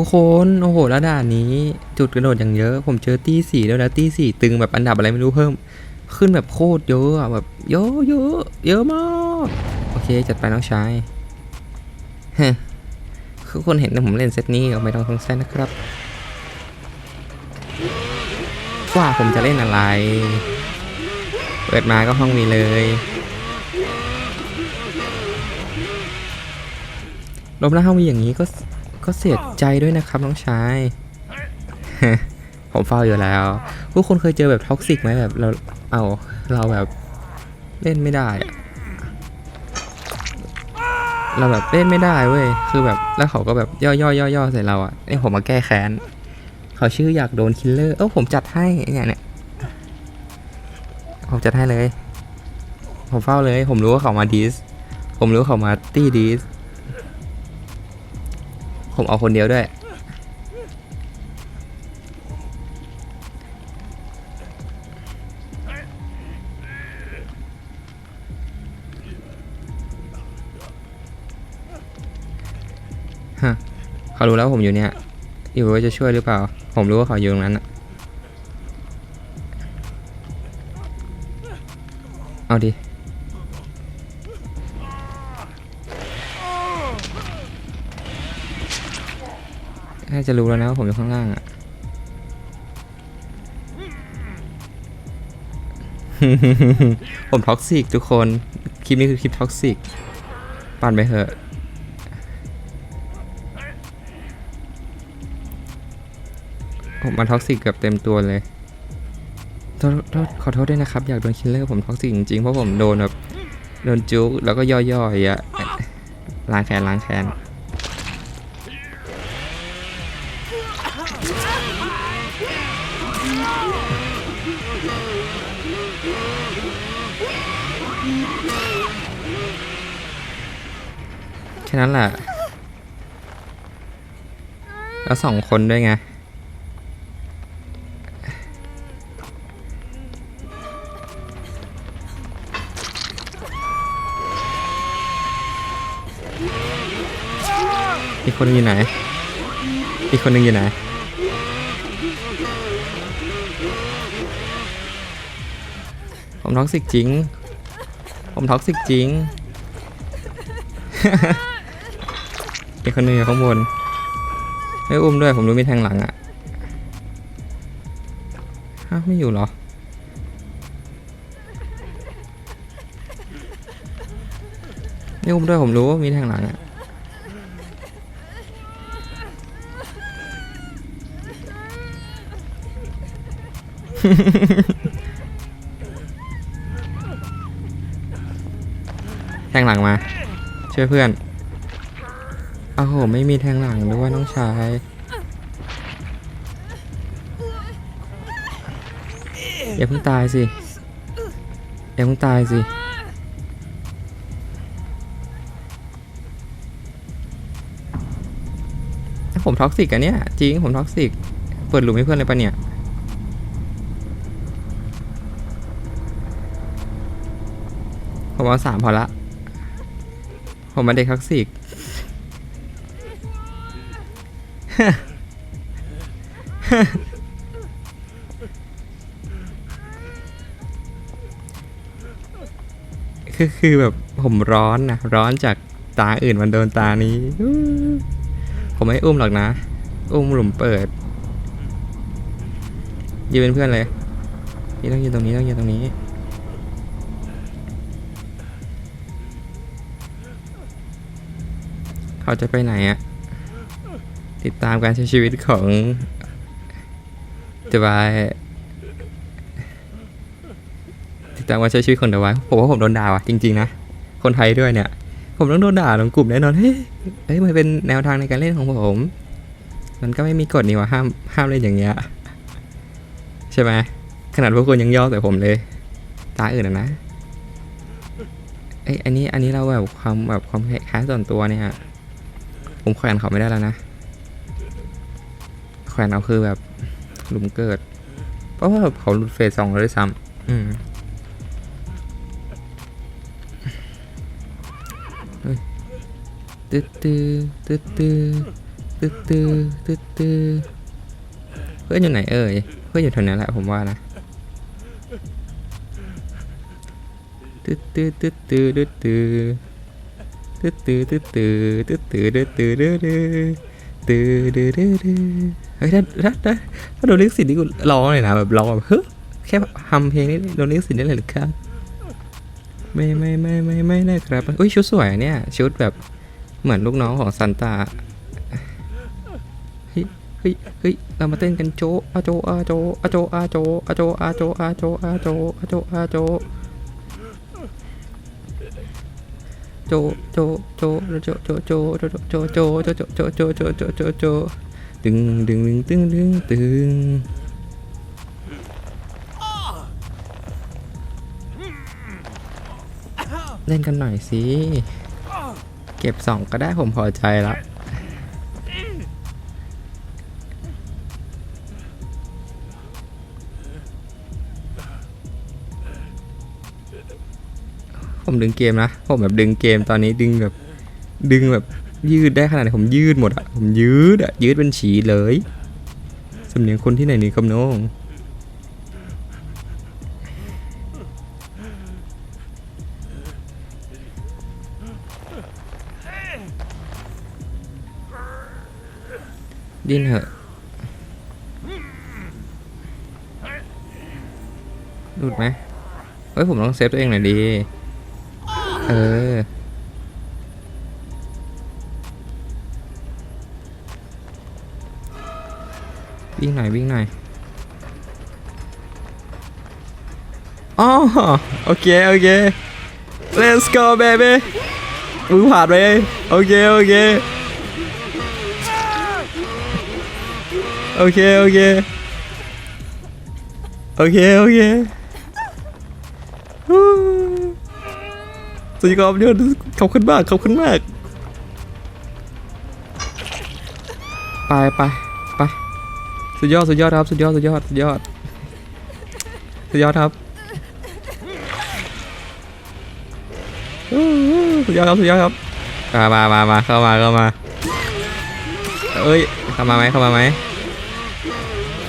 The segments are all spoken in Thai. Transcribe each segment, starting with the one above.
ทุกคนโอ้โหแล้วด่านนี้ จุดกระโดดอย่างเยอะ ผมเจอตี้สี่แล้วนะตี้สี่ตึงแบบอันดับอะไรไม่รู้เพิ่ม ขึ้นแบบโคตรเยอะแบบเยอะเยอะเยอะมากโอเคจัดไปน้องชายฮะคือคนเห็นนะผมเล่นเซตนี้ไม่ต้องสงสัยนะครับว่าผมจะเล่นอะไร เปิดมาก็ห้องมีเลยลมแล้วห้องมีอย่างนี้ก็ ก็เสียใจด้วยนะครับน้องชาย ผมเฝ้าอยู่แล้วผู้คนเคยเจอแบบท็อกซิกไหมแบบเราเอาเราแบบเล่นไม่ได้อะเราแบบเล่นไม่ได้เว้ย คือแบบแล้วเขาก็แบบย่อย่อย่อย่อใส่เราอะนี่ผมมาแก้แค้น เขาชื่ออยากโดนคิลเลอร์ เออผมจัดให้เนี่ยเนี่ย ผมจัดให้เลย ผมเฝ้าเลย ผมรู้ว่าเขามาดีสผมรู้ว่าเขามาตี้ดีส ผมเอาคนเดียวด้วย ฮะ เขารู้แล้วผมอยู่เนี่ยอยู่ว่าจะช่วยหรือเปล่า ผมรู้ว่าเขาอยู่ตรงนั้นอะเอาดิ น่าจะรู้แล้วนะว่าผมอยู่ข้างล่างอะผมท็อกซิกทุกคน คลิปนี้คือคลิปท็อกซิก ปั่นไปเถอะ ผมมาท็อกซิกเกับเต็มตัวเลยโทษโทษขอโทษด้วยนะครับ อยากโดนคิลเลอร์ผมท็อกซิกจริงๆ เพราะผมโดนแบบ โดนจุกแล้วก็ย่อยๆอะล้างแค้นล้างแค้น ค่นั้นแหละ แล้วสองคนด้วยไง อีกคนอยู่ไหน อีกคนหนึงอยู่ไหนผมท็อกซิกจริง ผมท็อกซิกจริง อีกคนนึงอยู่ข้างบนไม่อุ้มด้วยผมรู้มีแทงหลังอะ่ะฮะไม่อยู่เหรอ ไม่อุ้มด้วยผมรู้ว่ามีแทงหลังอะแทงหลังมาช่วยเพื่อน อ้โห ไม่มีแทงหลังด้วยน้องชาย อย่าเพิ่งตายสิ อย่าเพิ่งตายสิ ผมท็อกซิกอะเนี่ย จริง ผมท็อกซิก เปิดหลุมให้เพื่อนเลยปะเนี่ยผมเอาสามพอละ ผมมาเด็กท็อกซิก คือคือแบบผมร้อนนะร้อนจากตาอื่นมันโดนตานี้ ผมไม่อุ้มหรอกนะ อุ้มหลุมเปิดยืนเป็นเพื่อนเลยนี่ต้องยืนตรงนี้ต้องยืนตรงนี้เขาจะไปไหนอะ ติดตามการใช้ชีวิตของเดวายติดตามการใช้ชีวิตของเดวายผมว่าผมโดนด่าว่ะจริง ๆ นะ คนไทยด้วยเนี่ย ผมต้องโดนด่าลงกลุ่มแน่นอน เฮ้ยเฮ้ยมันเป็นแนวทางในการเล่นของผม มันก็ไม่มีกฎนี่ว่าห้ามห้ามเล่นอย่างเงี้ยใช่ไหมขนาดพวกคุณยังย่อใส่ผมเลย ตาอื่นนะเอ้ยอันนี้อันนี้เราแบบความแบบความคล้ายส่วนตัวเนี่ยผมแขวนเขาไม่ได้แล้วนะ แขวนเอาคือแบบหลุมเกิด เพราะว่าเขาหลุดเฟสสองแล้วด้วยซ้ำอืมเฮ้ยตึ๊ดตื้อตึ๊ดตื้อตึ๊ดตื้อตึ๊ดตื้อเพื่อนอยู่ไหนเอ่ย เพื่อนอยู่แถวนี้แหละผมว่านะตึ๊ดตื้อตึ๊ดตื้อตึ๊ดตื้อตึ๊ดตื้อตึ๊ดตื้อตึ๊ดตื้อตึ๊ดตื้อตึ๊ดตื้อตื้อตื้อตื้อตื้อ เฮ้ยถ้าถ้าถ้าถ้าโดนลิขสิทธิ์นี่กูร้องเลยนะแบบร้องแบบเฮ้ยแค่ทำเพลงนี้โดนลิขสิทธิ์ได้เลยหรือครับไม่ไม่ไม่ไม่ไม่นะครับอุ้ยชุดสวยเนี่ย ชุดแบบเหมือนลูกน้องของซันตาเฮ้ยเฮ้ยเฮ้ยเรามาเต้นกันโจอาโจอาโจอาโจอาโจอาโจอาโจอาโจอาโจอาโจอาโจโจโจโจโจโจโจโจโจโจโจโจโจโจโจโจ ดึงดึงดึงดึงดึงดึงเล่นกันหน่อยสิ เก็บสองก็ได้ผมพอใจแล้วผมดึงเกมนะ ผมแบบดึงเกมตอนนี้ดึงแบบ ดึงแบบ ยืดได้ขนาดไหนผมยืดหมดอะผมยืดอะยืดเป็นฉีเลยสำเนียงคนที่ไหนนี่ครับน้องดิ้นเหอะหลุดไหมเฮ้ย ผมต้องเซฟตัวเองหน่อยดี เออ วิ่งหน่อยวิ่งหน่อยอ๋อโอเค โอเค let's go baby มือผ่านไปโอเค โอเค โอเค โอเค โอเค โอเคฮู้สุดยอดยอดขอบคุณมากขอบคุณมาก ไปไป สุดยอดสุดยอดครับสุดยอดสุดยอดสุดยอดสุดยอดครับสุดยอดครับสุดยอดครับมามามามาเข้ามาเข้ามาเอ้ยเข้ามาไหมเข้ามาไหม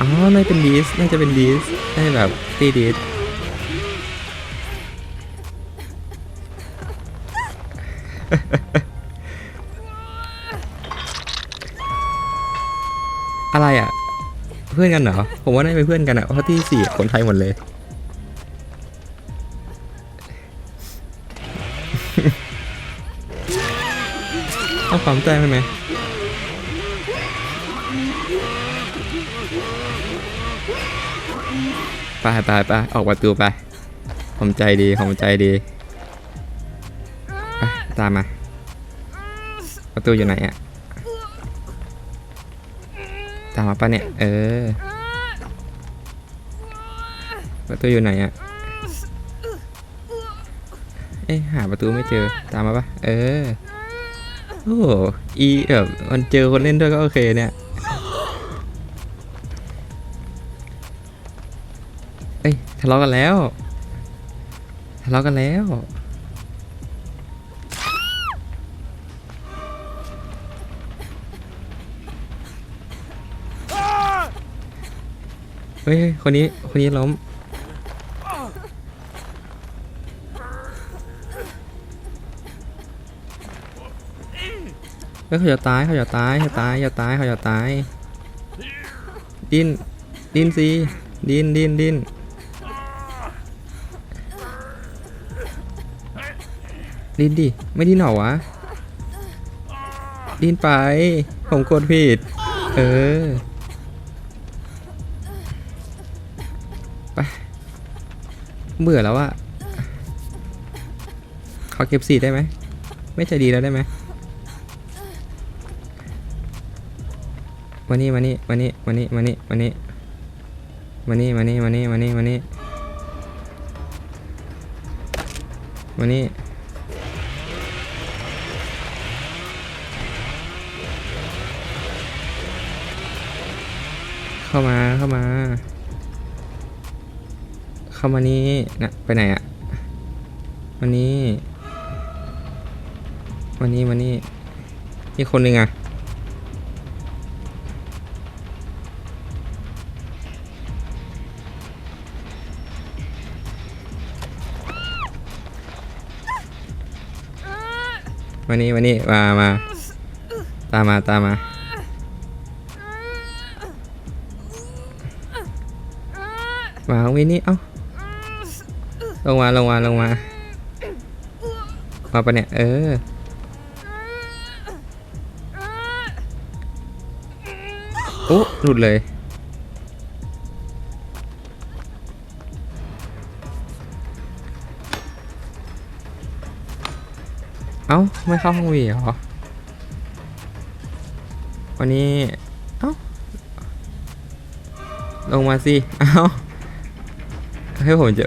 อ๋อไม่เป็นดีสน่าจะเป็นดีสน่าจะแบบตีดีสอะไร พื่อนกันเหรอ ผมว่าน่าจะเป็นเพื่อนกันอะเพราะที่สี่คนไทยหมดเลย ต้องความใจไหมไหมไปไปไปออกประตูไป ผมใจดี ผมใจดี ไป ตามมา ประตูอยู่ไหนอะ ตามมาปะเนี่ย เออประตูอยู่ไหนอะเอ๊ะหาประตูไม่เจอตามมาปะเออโอ้โหอีแบบมันเจอคนเล่นด้วยก็โอเคเนี่ยเอ้ยทะเลาะกันแล้วทะเลาะกันแล้ว เฮ้ยคนนี้ คนนี้ล้ม เฮ้ยเขาจะตายเขาจะตายเขาจะตายเขาจะตายเขาจะตาย ดิ้น ดิ้นสิ ดิ้น ดิ้น ดิ้น ดิ้นดิ ไม่ดิ้นเหรอวะ ดิ้นไป ผมกดผิด เออ เบื่อแล้วอะขอเก็บสีได้ไหม ไม่ใจดีแล้วได้ไหมมานี่มานี่มานี่มานี่มานี่มานี่มานี่มานี่มานี่มานี่มานี่มานี่เข้ามาเข้ามา เข้ามานี้นะไปไหนอะวันนี้วันนี้วันนี้มีคนหนึ่งอะวันนี้วันนี้มามาตามมาตามมามาวินนี่เอ้า ลงมาลงมาลงมา มาปะเนี่ย เออ โอ้หลุดเลยเอ้า ไม่เข้าห้องวีเหรอ วันนี้ เอ้า ลงมาสิ เอ้า ให้ผมจะ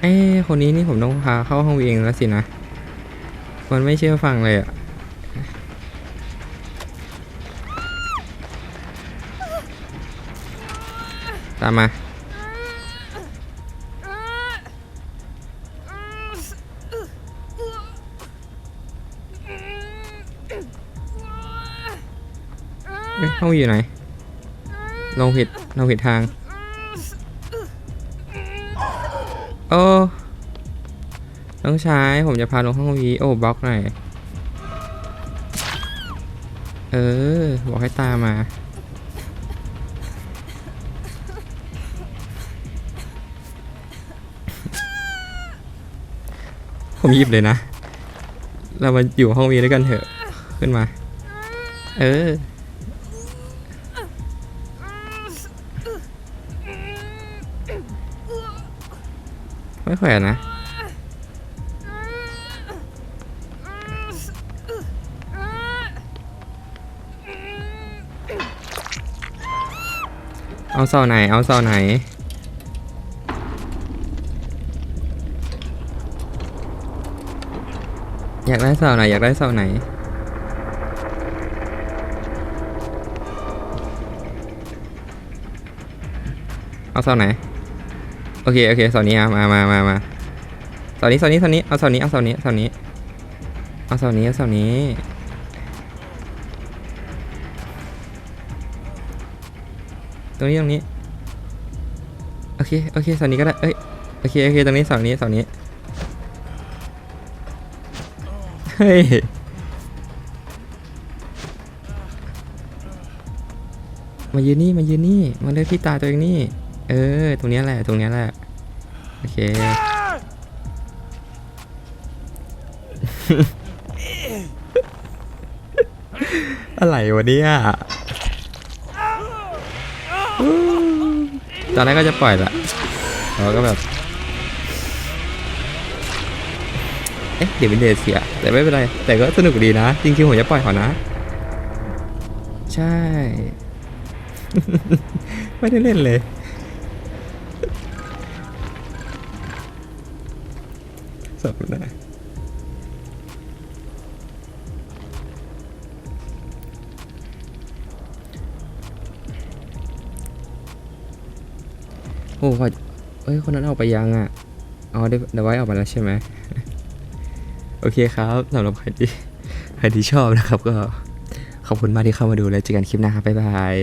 เอ้คนนี้นี่ผมต้องพาเข้าห้องวีเองแล้วสินะ มันไม่เชื่อฟังเลยอะตามมาเอ้ยห้องวีอยู่ไหน ลงผิดลงผิดทาง โอ้ต้องใช้ผมจะพาลงห้องวีโอ้บล็อกหน่อย เออ บอกให้ตามมา ผมหยิบเลยนะ เรามาอยู่ห้องวีด้วยกันเถอะ ขึ้นมา เออ ไม่แขวนนะ เอาเสาไหน เอาเสาไหน อยากได้เสาไหน อยากได้เสาไหนเอาเสาไหน อเคโอเคเสานี้อะมามามามาเสานี้เสานี้เสานี้เอาเสานี้เอาเสานี้เสานี้เอาเสานี้เอาเสานี้ตรงนี้ตรงนี้โอเคโอเคเสานี้ก็ได้เอ้ยโอเคโอเคตรงนี้เสานี้เสานี้เฮ้ยมายืนนี่มายืนนี่มาเลือกที่ตาตัวเองนี่ เออ ตรงนี้แหละ ตรงนี้แหละ โอเค อะไรวะเนี่ยตอนแรกก็จะปล่อยละเราก็แบบ เอ๊ะ เดี๋ยวเป็นเดเสีย แต่ไม่เป็นไร แต่ก็สนุกดีนะ จริงๆผมจะปล่อยเขานะ ใช่ ไม่ได้เล่นเลย สดนะโอ้พอเอ้ย คนนั้นออกไปยังอะ อ๋อเดี๋ยวเดี๋ยวไว้ออกมาแล้วใช่ไหม โอเคครับสำหรับใครที่ใครที่ชอบนะครับ ก็ขอบคุณมากที่เข้ามาดูแล้วเจอกันคลิปหน้าครับบ๊ายบาย